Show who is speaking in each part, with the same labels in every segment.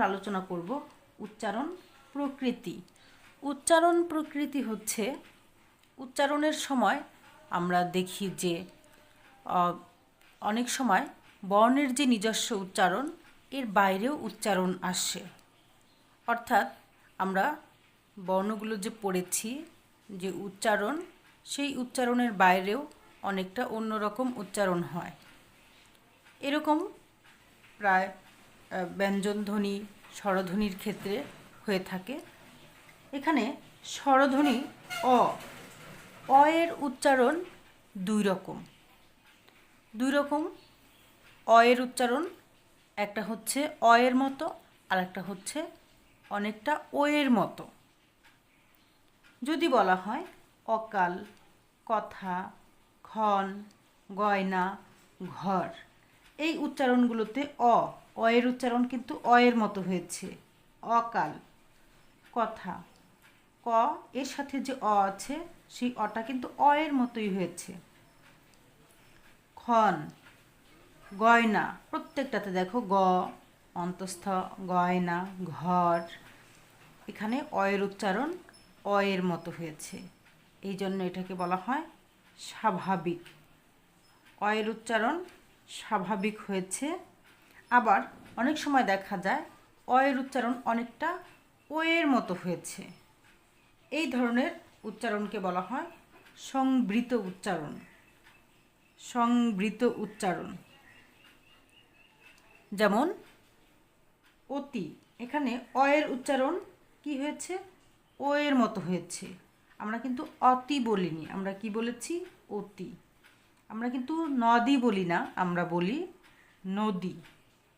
Speaker 1: আমরা আলোচনা করব উচ্চারণ প্রকৃতি। উচ্চারণ প্রকৃতি হচ্ছে, উচ্চারণের সময় আমরা দেখি যে অনেক সময় বর্ণের যে নিজস্ব উচ্চারণ, এর বাইরেও উচ্চারণ আসে। অর্থাৎ আমরা বর্ণগুলো যে পড়েছি, যে উচ্চারণ, সেই উচ্চারণের বাইরেও অনেকটা অন্যরকম উচ্চারণ হয়। এরকম প্রায় ব্যঞ্জনধ্বনি, স্বরধ্বনির ক্ষেত্রে হয়ে থাকে। এখানে স্বরধ্বনি অ অ এর উচ্চারণ দুই রকম। দুই রকম অ এর উচ্চারণ, একটা হচ্ছে অ এর মতো আর একটা হচ্ছে অনেকটা ও এর মতো। যদি বলা হয়, অকাল, কথা, ক্ষণ, গয়না, ঘর, এই উচ্চারণগুলোতে অ অ এর উচ্চারণ কিন্তু অ এর মতো হয়েছে। অকাল। কথা। ক, এর সাথে যে অ আছে, সেই অটা কিন্তু অ এর মতোই হয়েছে। ক্ষণ। গয়না। প্রত্যেকটাতে দেখো গ, অন্তস্থ, গয়না, ঘর। এখানে অয়ের উচ্চারণ অয়ের মতো হয়েছে। এই জন্য এটাকে বলা হয় স্বাভাবিক। অয়ের উচ্চারণ স্বাভাবিক হয়েছে। আবার অনেক সময় দেখা যায়, অয়ের উচ্চারণ অনেকটা ওয়ের মতো হয়েছে। এই ধরনের উচ্চারণকে বলা হয় সংবৃত উচ্চারণ। সংবৃত উচ্চারণ। যেমন, অতি। এখানে অয়ের উচ্চারণ কি হয়েছে? ও এর মতো হয়েছে। আমরা কিন্তু অতি বলিনি, আমরা কি বলেছি? অতি। আমরা কিন্তু নদী বলি না, আমরা বলি নদী।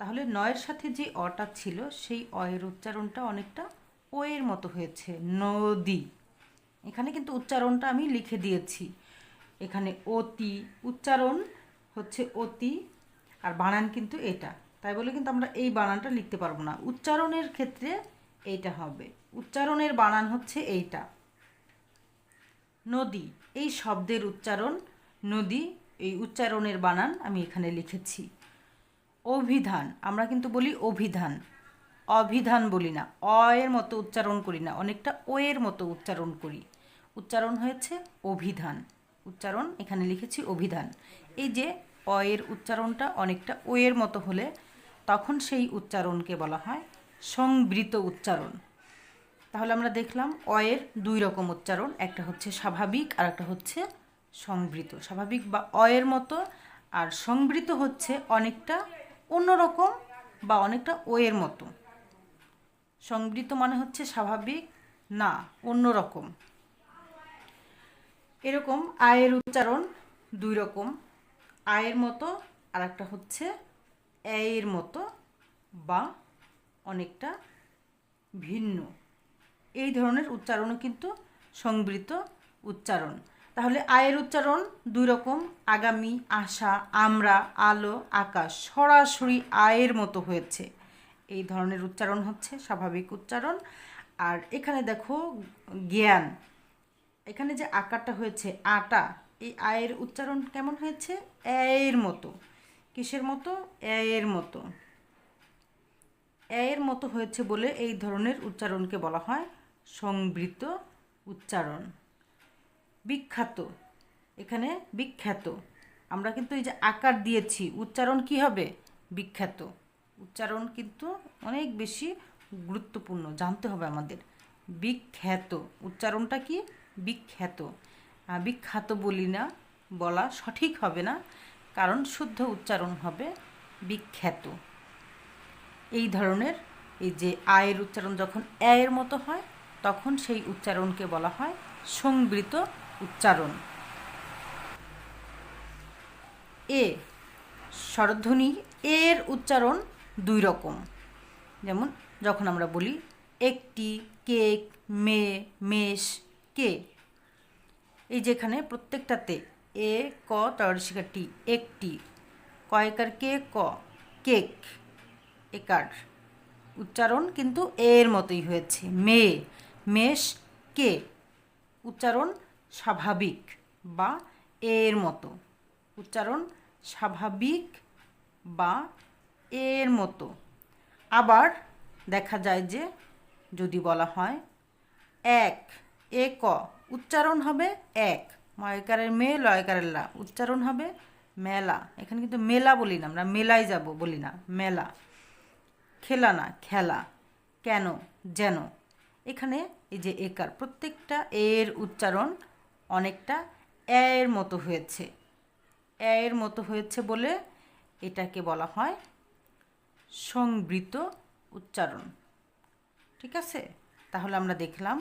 Speaker 1: তাহলে নয়ের সাথে যে অটা ছিল, সেই অয়ের উচ্চারণটা অনেকটা ও এর মতো হয়েছে, নদী। এখানে কিন্তু উচ্চারণটা আমি লিখে দিয়েছি। এখানে অতি, উচ্চারণ হচ্ছে অতি, আর বানান কিন্তু এটা। তাই বলে কিন্তু আমরা এই বানানটা লিখতে পারব না। উচ্চারণের ক্ষেত্রে এইটা হবে। উচ্চারণের বানান হচ্ছে এইটা। নদী, এই শব্দের উচ্চারণ নদী, এই উচ্চারণের বানান আমি এখানে লিখেছি। অভিধান, আমরা কিন্তু বলি অভিধান। অভিধান বলি না অ এর মতো উচ্চারণ করি না, অনেকটা ও এর মতো উচ্চারণ করি। উচ্চারণ হয়েছে অভিধান। উচ্চারণ, এখানে লিখেছি অভিধান। এই যে অ এর উচ্চারণটা অনেকটা ও এর মতো হলে তখন সেই উচ্চারণকে বলা হয় সংবৃত উচ্চারণ। তাহলে আমরা দেখলাম অয়ের দুই রকম উচ্চারণ, একটা হচ্ছে স্বাভাবিক আর একটা হচ্ছে সংবৃত। স্বাভাবিক বা অয়ের মতো আর সংবৃত হচ্ছে অনেকটা অন্যরকম বা অনেকটা ওয়ের মতো। সংবৃত মানে হচ্ছে স্বাভাবিক, না, অন্যরকম। এরকম আয়ের উচ্চারণ দুই রকম। আয়ের মতো আর একটা হচ্ছে এর মতো বা অনেকটা ভিন্ন। এই ধরনের উচ্চারণও কিন্তু সংবৃত উচ্চারণ। তাহলে আয়ের উচ্চারণ দুই রকম, আগামী, আশা, আমরা, আলো, আকাশ, সরাসরি আয়ের মতো হয়েছে। এই ধরনের উচ্চারণ হচ্ছে, স্বাভাবিক উচ্চারণ। আর এখানে দেখো, জ্ঞান। এখানে যে আকারটা হয়েছে, আটা, এই আয়ের উচ্চারণ কেমন হয়েছে? এর মতো। কিসের মতো? এর মতো। এর মতো হয়েছে বলে এই ধরনের উচ্চারণকে বলা হয় সংবৃত উচ্চারণ। বিখ্যাত। এখানে বিখ্যাত। আমরা কিন্তু এই যে আকার দিয়েছি, উচ্চারণ কি হবে? বিখ্যাত। উচ্চারণ কিন্তু অনেক বেশি গুরুত্বপূর্ণ, জানতে হবে আমাদের। বিখ্যাত। উচ্চারণটা কি? বিখ্যাত। বিখ্যাত বলি না, বলা সঠিক হবে না, কারণ শুদ্ধ উচ্চারণ হবে বিখ্যাত। এই ধরনের এই যে আয়ের উচ্চারণ যখন এর মতো হয়, তখন সেই উচ্চারণকে বলা হয় সংবৃত উচ্চারণ। এ, স্বরধ্বনি, এর উচ্চারণ দুই রকম। যেমন, যখন আমরা বলি, একটি, কেক মেয়ে মেষ, কে। এই যেখানে প্রত্যেকটাতে এ, ক তরসিকাটি একটি। কয়েকার কে, ক, কেক, একার। উচ্চারণ কিন্তু এর মতোই হয়েছে। মেয়ে মেষ, কে। উচ্চারণ স্বাভাবিক বা এর মতো। উচ্চারণ স্বাভাবিক বা এর মতো। আবার দেখা যায় যে যদি বলা হয়, এক, এ, ক, উচ্চারণ হবে এক। ময়কারের মে, লয়কারের লা। উচ্চারণ হবে মেলা। এখানে কিন্তু মেলা বলি না, আমরা মেলায় যাব বলি না, মেলা। খেলা না, খেলা। কেন? যেন। এখানে এই যে একার, প্রত্যেকটা এর উচ্চারণ অনেকটা এর মতো হয়েছে। এর মতো হয়েছে বলে এটাকে বলা হয় সংবৃত উচ্চারণ। ঠিক আছে? তাহলে আমরা দেখলাম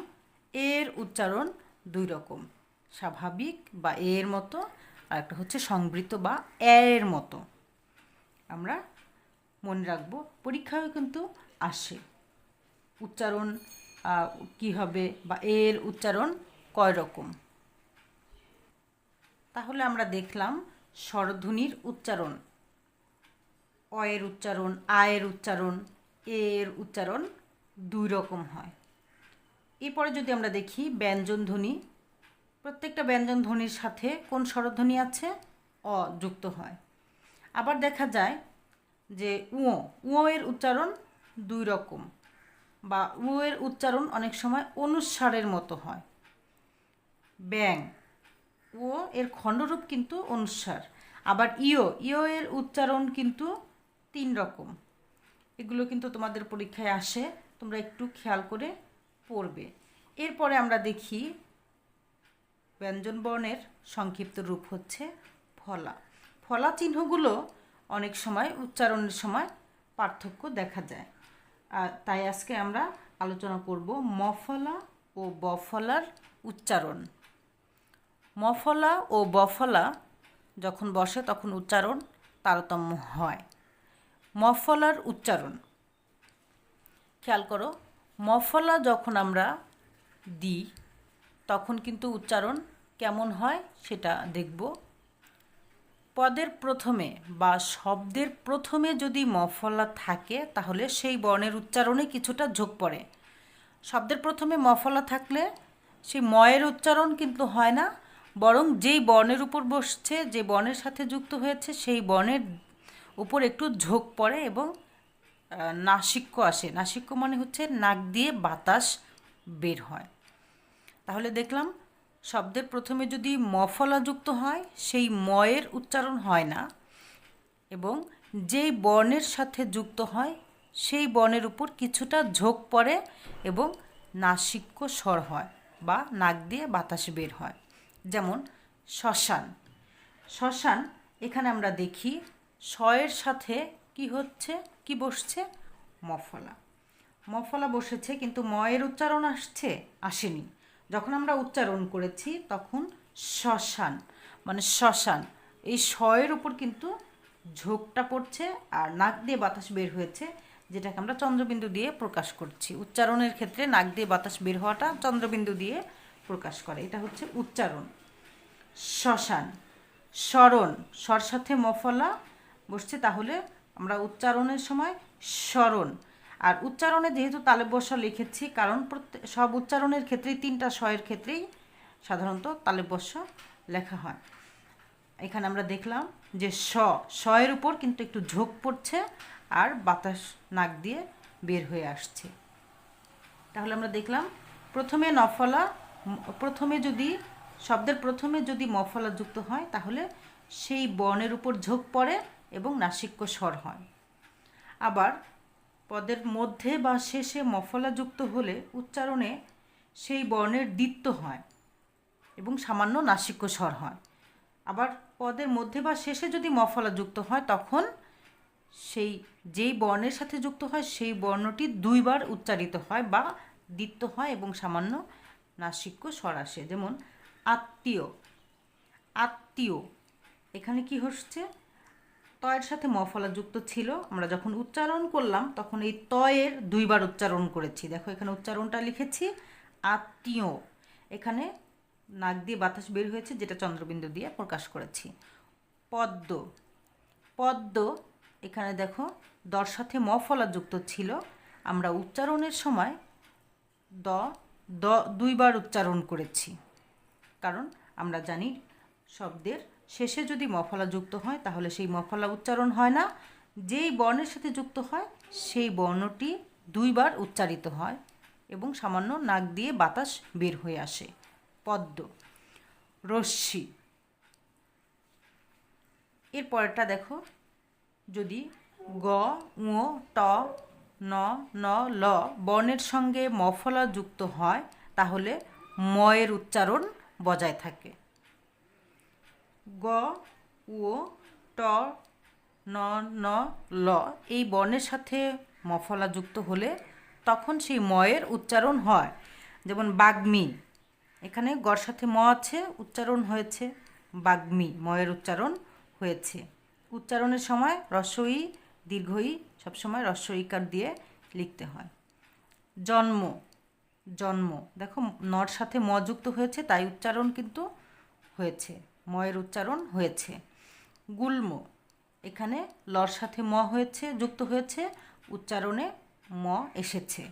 Speaker 1: এর উচ্চারণ দুই রকম, স্বাভাবিক বা এর মতো, আর একটা হচ্ছে সংবৃত বা এর মতো। আমরা মনে রাখব পরীক্ষায় কিন্তু আসে উচ্চারণ কি হবে বা এর উচ্চারণ কয় রকম। তাহলে আমরা দেখলাম স্বরধ্বনির উচ্চারণ। অয়ের উচ্চারণ, আয়ের উচ্চারণ, এর উচ্চারণ দুই রকম হয়। এরপরে যদি আমরা দেখি ব্যঞ্জন ধ্বনি, প্রত্যেকটা ব্যঞ্জন ধ্বনির সাথে কোন স্বরধ্বনি আছে? অ যুক্ত হয়। আবার দেখা যায় যে উঁ উঁ এর উচ্চারণ দুই রকম বা উ এর উচ্চারণ অনেক সময় অনুস্বারের মতো হয়। ব্যাং ও এর খণ্ডরূপ কিন্তু অনুসার। আবার ইও ইও এর উচ্চারণ কিন্তু তিন রকম। এগুলো কিন্তু তোমাদের পরীক্ষায় আসে, তোমরা একটু খেয়াল করে পড়বে। এরপরে আমরা দেখি ব্যঞ্জনবর্ণের সংক্ষিপ্ত রূপ হচ্ছে ফলা। ফলা চিহ্নগুলো অনেক সময় উচ্চারণের সময় পার্থক্য দেখা যায়। আর তাই আজকে আমরা আলোচনা করব মফলা ও বফলার উচ্চারণ। মফলা ও বফলা যখন বসে তখন উচ্চারণ তারতম্য হয়। মফলার উচ্চারণ। খেয়াল করো, মফলা যখন আমরা দিই, তখন কিন্তু উচ্চারণ কেমন হয় সেটা দেখব। পদের প্রথমে বা শব্দের প্রথমে যদি মফলা থাকে, তাহলে সেই বর্ণের উচ্চারণে কিছুটা ঝোঁক পড়ে। শব্দের প্রথমে মফলা থাকলে সেই ময়ের উচ্চারণ কিন্তু হয় না বরং যেই বর্ণের উপর বসছে, যে বর্ণের সাথে যুক্ত হয়েছে, সেই বর্ণের উপর একটু ঝোঁক পড়ে এবং নাসিক্য আসে। নাসিক্য মানে হচ্ছে নাক দিয়ে বাতাস বের হয়। তাহলে দেখলাম, শব্দের প্রথমে যদি মফলা যুক্ত হয়, সেই ময়ের উচ্চারণ হয় না এবং যেই বর্ণের সাথে যুক্ত হয়, সেই বর্ণের উপর কিছুটা ঝোঁক পড়ে এবং নাসিক্য স্বর হয় বা নাক দিয়ে বাতাস বের হয়। যেমন শ্মশান। শ্মশান, এখানে আমরা দেখি শয়ের সাথে কি হচ্ছে, কি বসছে? মফলা। মফলা বসেছে কিন্তু ময়ের উচ্চারণ আসছে, আসেনি। যখন আমরা উচ্চারণ করেছি তখন শ্মশান মানে শ্মশান। এই শয়ের উপর কিন্তু ঝোঁকটা পড়ছে আর নাক দিয়ে বাতাস বের হয়েছে, যেটাকে আমরা চন্দ্রবিন্দু দিয়ে প্রকাশ করছি। উচ্চারণের ক্ষেত্রে নাক দিয়ে বাতাস বের হওয়াটা চন্দ্রবিন্দু দিয়ে প্রকাশ করে। এটা হচ্ছে উচ্চারণ। শ্মশান। স্মরণ। স্বর সাথে মফলা বসছে, তাহলে আমরা উচ্চারণের সময় স্মরণ। আর উচ্চারণে যেহেতু তালে বসা লিখেছি, কারণ প্রত্যেক সব উচ্চারণের ক্ষেত্রেই, তিনটা স্বয়ের ক্ষেত্রেই সাধারণত তালে বসা লেখা হয়। এখানে আমরা দেখলাম যে স শয়ের উপর কিন্তু একটু ঝোঁক পড়ছে আর বাতাস নাক দিয়ে বের হয়ে আসছে। তাহলে আমরা দেখলাম প্রথমে নফলা প্রথমে যদি, শব্দের প্রথমে যদি মফলা যুক্ত হয়, তাহলে সেই বর্ণের উপর ঝোঁক পড়ে এবং নাসিক্য স্বর হয়। আবার পদের মধ্যে বা শেষে মফলা যুক্ত হলে উচ্চারণে সেই বর্ণের দ্বিত্ব হয় এবং সামান্য নাসিক্য স্বর হয়। আবার পদের মধ্যে বা শেষে যদি মফলা যুক্ত হয়, তখন সেই যেই বর্ণের সাথে যুক্ত হয়, সেই বর্ণটি দুইবার উচ্চারিত হয় বা দ্বিত্ব হয় এবং সামান্য নাসিক্য স্বর আসে যেমন আত্মীয় আত্মীয়। এখানে কি হচ্ছে? তয়ের সাথে মফলা যুক্ত ছিল। আমরা যখন উচ্চারণ করলাম, তখন এই তয়ের দুইবার উচ্চারণ করেছি। দেখো, এখানে উচ্চারণটা লিখেছি, আত্মীয়। এখানে নাক দিয়ে বাতাস বের হয়েছে, যেটা চন্দ্রবিন্দু দিয়ে প্রকাশ করেছি। পদ্ম পদ্ম, এখানে দেখো, দর সাথে মফলা যুক্ত ছিল। আমরা উচ্চারণের সময় দ দ, দুইবার উচ্চারণ করেছি। কারণ আমরা জানি শব্দের শেষে যদি মফলা যুক্ত হয়, তাহলে সেই মফলা উচ্চারণ হয় না। যেই বর্ণের সাথে যুক্ত হয়, সেই বর্ণটি দুইবার উচ্চারিত হয় এবং সামান্য নাক দিয়ে বাতাস বের হয়ে আসে। পদ্ম, রশ্মি। এর পরেরটা দেখো, যদি গ উ ট ন ন, ল বর্ণের সঙ্গে মফলা যুক্ত হয়, তাহলে ময়ের উচ্চারণ বজায় থাকে। গ, উ, ট, ন ন, ল এই বর্ণের সাথে মফলা যুক্ত হলে তখন সেই ময়ের উচ্চারণ হয়। যেমন বাগ্মি, এখানে গর সাথে ম আছে, উচ্চারণ হয়েছে বাগ্মি, ময়ের উচ্চারণ হয়েছে। উচ্চারণের সময় রস্বই দীর্ঘই সবসময় রস্বইকার দিয়ে লিখতে হয়। জন্ম জন্ম। দেখো, নর সাথে ম যুক্ত হয়েছে, তাই উচ্চারণ কিন্তু হয়েছে, ময়ের উচ্চারণ হয়েছে। গুল্ম, এখানে লর সাথে ম হয়েছে, যুক্ত হয়েছে, উচ্চারণে ম এসেছে।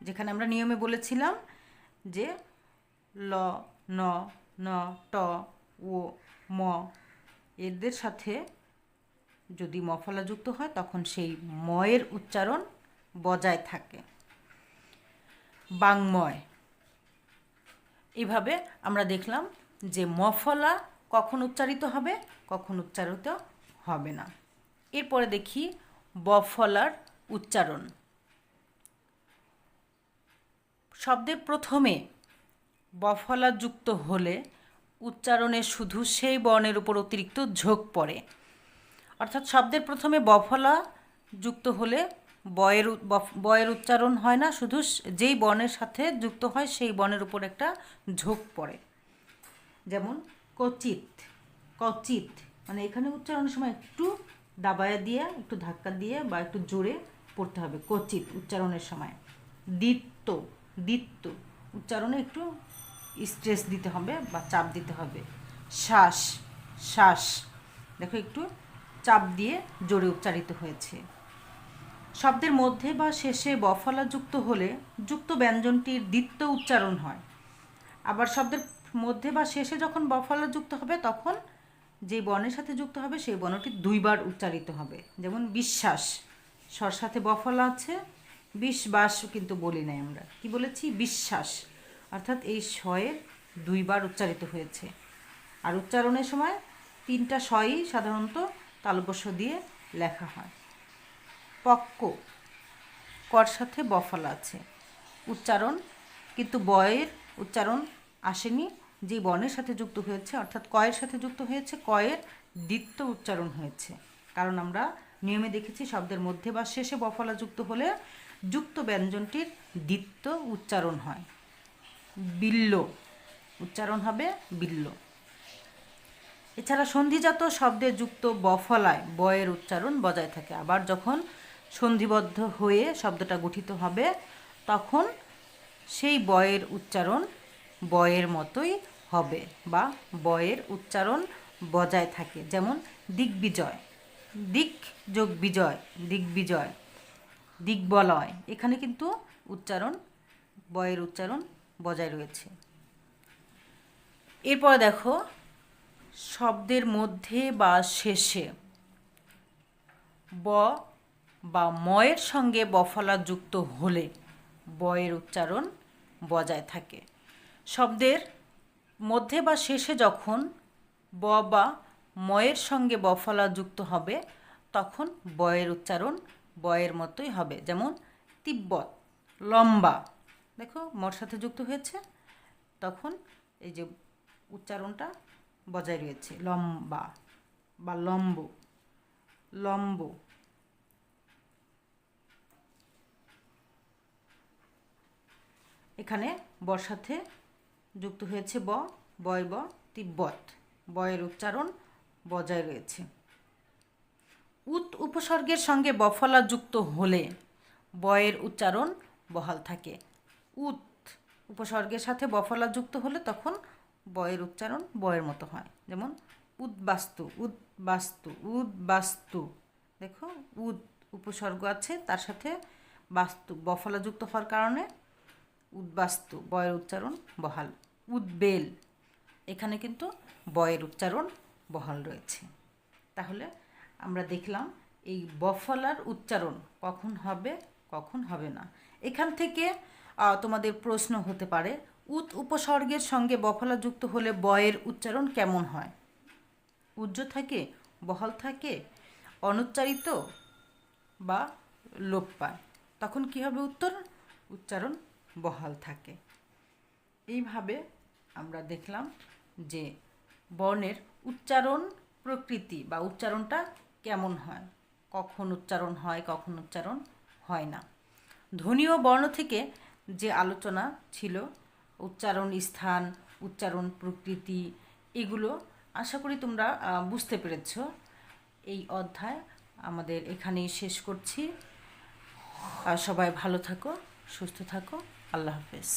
Speaker 1: যেখানে আমরা নিয়মে বলেছিলাম যে ল, ন ন, ট, ও, ম, এদের সাথে যদি মফলা যুক্ত হয়, তখন সেই ময়ের উচ্চারণ বজায় থাকে। বাংময়। এভাবে আমরা দেখলাম যে মফলা কখন উচ্চারিত হবে, কখন উচ্চারিত হবে না। এরপরে দেখি বফলার উচ্চারণ। শব্দের প্রথমে বফলা যুক্ত হলে উচ্চারণে শুধু সেই বর্ণের উপর অতিরিক্ত ঝোঁক পড়ে। অর্থাৎ শব্দের প্রথমে বফলা যুক্ত হলে বয়ের বয়ের উচ্চারণ হয় না, শুধু যেই বর্ণের সাথে যুক্ত হয় সেই বর্ণের উপর একটা ঝোঁক পড়ে। যেমন, কচিত কচিত মানে এখানে উচ্চারণের সময় একটু দাবায়া দিয়ে, একটু ধাক্কা দিয়ে বা একটু জোরে পড়তে হবে, কচিত উচ্চারণের সময়। দিত্য দিত্য উচ্চারণে একটু স্ট্রেস দিতে হবে বা চাপ দিতে হবে। শ্বাস শ্বাস দেখো একটু চাপ দিয়ে জোরে উচ্চারিত হয়েছে। শব্দের মধ্যে বা শেষে বফলা যুক্ত হলে যুক্ত ব্যঞ্জনটির দ্বিত্ব উচ্চারণ হয়। আবার শব্দের মধ্যে বা শেষে যখন বফলা যুক্ত হবে, তখন যে বর্ণের সাথে যুক্ত হবে, সেই বর্ণটি দুইবার উচ্চারিত হবে। যেমন বিশ্বাস, স্বর সাথে বফলা আছে, বিশ্বাস কিন্তু বলি নাই আমরা। কি বলেছি? বিশ্বাস। অর্থাৎ এই শয়ের দুইবার উচ্চারিত হয়েছে। আর উচ্চারণের সময় তিনটা শয়ই সাধারণত তালবস্য দিয়ে লেখা হয়। পক্ক, কর সাথে বফল আছে। উচ্চারণ, কিন্তু বয়ের উচ্চারণ আসেনি, যে বর্ণের সাথে যুক্ত হয়েছে, অর্থাৎ কয়ের সাথে যুক্ত হয়েছে, কয়ের দ্বিত্ব উচ্চারণ হয়েছে। কারণ আমরা নিয়মে দেখেছি, শব্দের মধ্যে বা শেষে বফলা যুক্ত হলে যুক্ত ব্যঞ্জনটির দ্বিত্ব উচ্চারণ হয়। বিল্ল, উচ্চারণ হবে বিল্ল। এছাড়া সন্ধিজাত শব্দে যুক্ত বফলায় বয়ের উচ্চারণ বজায় থাকে। আবার যখন সন্ধিবদ্ধ হয়ে শব্দটা গঠিত হবে, তখন সেই বয়ের উচ্চারণ বয়ের মতোই হবে বা বয়ের উচ্চারণ বজায় থাকে। যেমন, দিগ্বিজয় দিক যোগ বিজয় দিগ্বিজয়, দিগ্বলয়। এখানে কিন্তু উচ্চারণ, বয়ের উচ্চারণ বজায় রয়েছে। এরপর দেখো শব্দের মধ্যে বা শেষে। ব বা ময়ের সঙ্গে বফলা যুক্ত হলে বয়ের উচ্চারণ বজায় থাকে। শব্দের মধ্যে বা শেষে যখন ব বা ময়ের সঙ্গে বফলা যুক্ত হবে, তখন বয়ের উচ্চারণ বয়ের মতোই হবে। যেমন তিব্বত, লম্বা। দেখো, মর সাথে যুক্ত হয়েছে। তখন এই যে উচ্চারণটা বজায় রয়েছে। লম্বা বা লম্ব লম্ব। এখানে বর সাথে যুক্ত হয়েছে ব, বয় ব, তিব্বত। বয়ের উচ্চারণ বজায় রয়েছে। উত উপসর্গের সঙ্গে বফলা যুক্ত হলে বয়ের উচ্চারণ বহাল থাকে। উত উপসর্গের সাথে বফলা যুক্ত হলে তখন বয়ের উচ্চারণ বয়ের মতো হয়। যেমন উদ্বাস্তু উদ্বাস্তু উদ্বাস্তু দেখো উদ উপসর্গ আছে, তার সাথে বাস্তু বফলা যুক্ত হওয়ার কারণে উদ্বাস্তু বয়ের উচ্চারণ বহাল। উদ্বেল এখানে কিন্তু বয়ের উচ্চারণ বহাল রয়েছে। তাহলে আমরা দেখলাম, এই বফলার উচ্চারণ কখন হবে কখন হবে না। এখান থেকে তোমাদের প্রশ্ন হতে পারে উত উপসর্গের সঙ্গে বফলা যুক্ত হলে বয়ের উচ্চারণ কেমন হয়? উজ্জ থাকে, বহাল থাকে, অনুচ্চারিত বা লোপ পায়। তখন কী হবে উত্তর? উচ্চারণ বহাল থাকে। এইভাবে আমরা দেখলাম যে বর্ণের উচ্চারণ প্রকৃতি বা উচ্চারণটা কেমন হয়? কখন উচ্চারণ হয়, কখন উচ্চারণ হয় না। ধ্বনি ও বর্ণ থেকে যে আলোচনা ছিল উচ্চারণ স্থান, উচ্চারণ প্রকৃতি এগুলো আশা করি তোমরা বুঝতে পেরেছ। এই অধ্যায় আমাদের এখানেই শেষ করছি। সবাই ভালো থাকো, সুস্থ থাকো। আল্লাহ হাফেজ।